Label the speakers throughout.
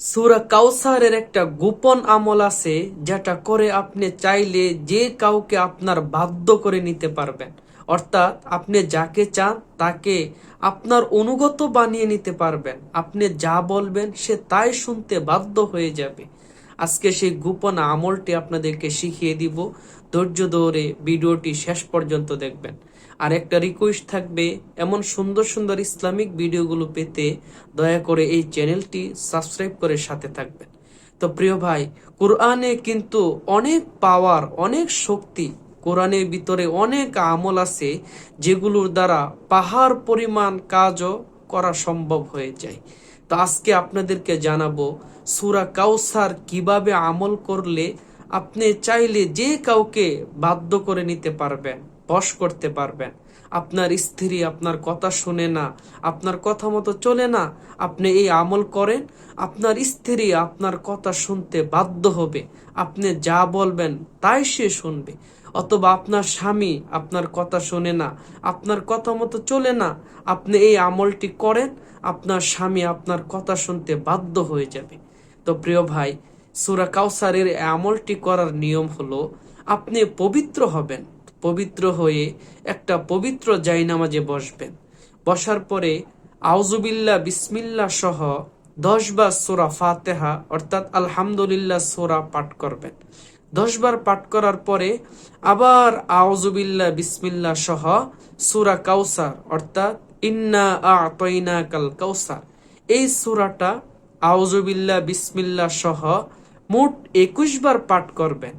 Speaker 1: সুরা কাউসারের একটা গোপন আমল আছে, যেটা করে আপনি চাইলে যে কাউকে আপনার বাধ্য করে নিতে পারবেন। অর্থাৎ আপনি যাকে চান, তাকে আপনার অনুগত বানিয়ে নিতে পারবেন। আপনি যা বলবেন, সে তাই শুনতে বাধ্য হয়ে যাবে। আজকে সেই গোপন আমলটি আপনাদেরকে শিখিয়ে দিব। ধৈর্য ধরে ভিডিওটি শেষ পর্যন্ত দেখবেন। আর একটা রিকোয়েস্ট থাকবে, এমন সুন্দর সুন্দর ইসলামিক ভিডিওগুলো পেতে দয়া করে এই চ্যানেলটি সাবস্ক্রাইব করে সাথে থাকবেন। তো প্রিয় ভাই, কোরআনে কিন্তু অনেক পাওয়ার অনেক শক্তি, কোরআনের ভিতরে অনেক আমল আছে যেগুলোর দ্বারা পাহাড় পরিমাণ কাজও করা সম্ভব হয়ে যায়। তো আজকে আপনাদেরকে জানাব, সুরা কাউসার কীভাবে আমল করলে আপনি চাইলে যে কাউকে বাধ্য করে নিতে পারবেন। বশ করতে পারবেন। আপনার স্ত্রী আপনার কথা শুনে না, আপনার কথা মতো চলে না, আপনি এই আমল করেন, আপনার স্ত্রী আপনার কথা শুনতে বাধ্য হবে। আপনি যা বলবেন তাই সে শুনবে। অথবা আপনার স্বামী আপনার কথা শোনে না, আপনার কথা মতো চলে না, আপনি এই আমলটি করেন, আপনার স্বামী আপনার কথা শুনতে বাধ্য হয়ে যাবে। তো প্রিয় ভাই, সুরা কাউসারের আমলটি করার নিয়ম হলো, আপনি পবিত্র হবেন। পবিত্র হয়ে একটা পবিত্র জায়নামাজে বসবেন। বসার পরে আউজুবিল্লা বিসমিল্লা সহ দশ বার সোরা ফাতেহা অর্থাৎ আলহামদুলিল্লাহ সোরা পাঠ করবেন। দশ বার পাঠ করার পরে আবার আউজুবিল্লা বিসমিল্লা সহ সুরা কাউসার অর্থাৎ ইন্না আতইনা কাল কাউসার। এই সুরাটা আউজুবিল্লা বিসমিল্লা সহ মোট একুশ বার পাঠ করবেন।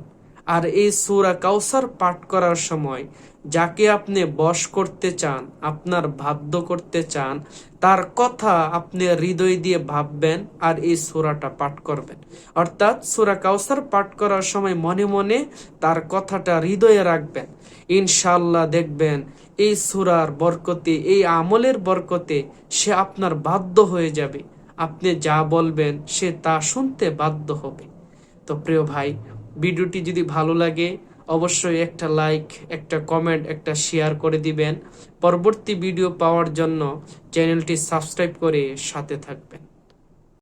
Speaker 1: আর এই সুরা কাউসার পাঠ করার সময় যাকে আপনি বশ করতে চান, আপনার বাধ্য করতে চান, তার কথা আপনি হৃদয় দিয়ে ভাববেন আর এই সুরাটা পাঠ করবেন। অর্থাৎ সুরা কাউসার পাঠ করার সময় মনে মনে তার কথাটা হৃদয়ে রাখবেন। ইনশাল্লাহ দেখবেন এই সুরার বরকতে, এই আমলের বরকতে সে আপনার বাধ্য হয়ে যাবে। আপনি যা বলবেন সে তা শুনতে বাধ্য হবে। তো প্রিয় ভাই ভিডিওটি যদি ভালো লাগে, অবশ্যই একটা লাইক একটা কমেন্ট একটা শেয়ার করে দিবেন। পরবর্তী ভিডিও পাওয়ার জন্য চ্যানেলটি সাবস্ক্রাইব করে সাথে থাকবেন।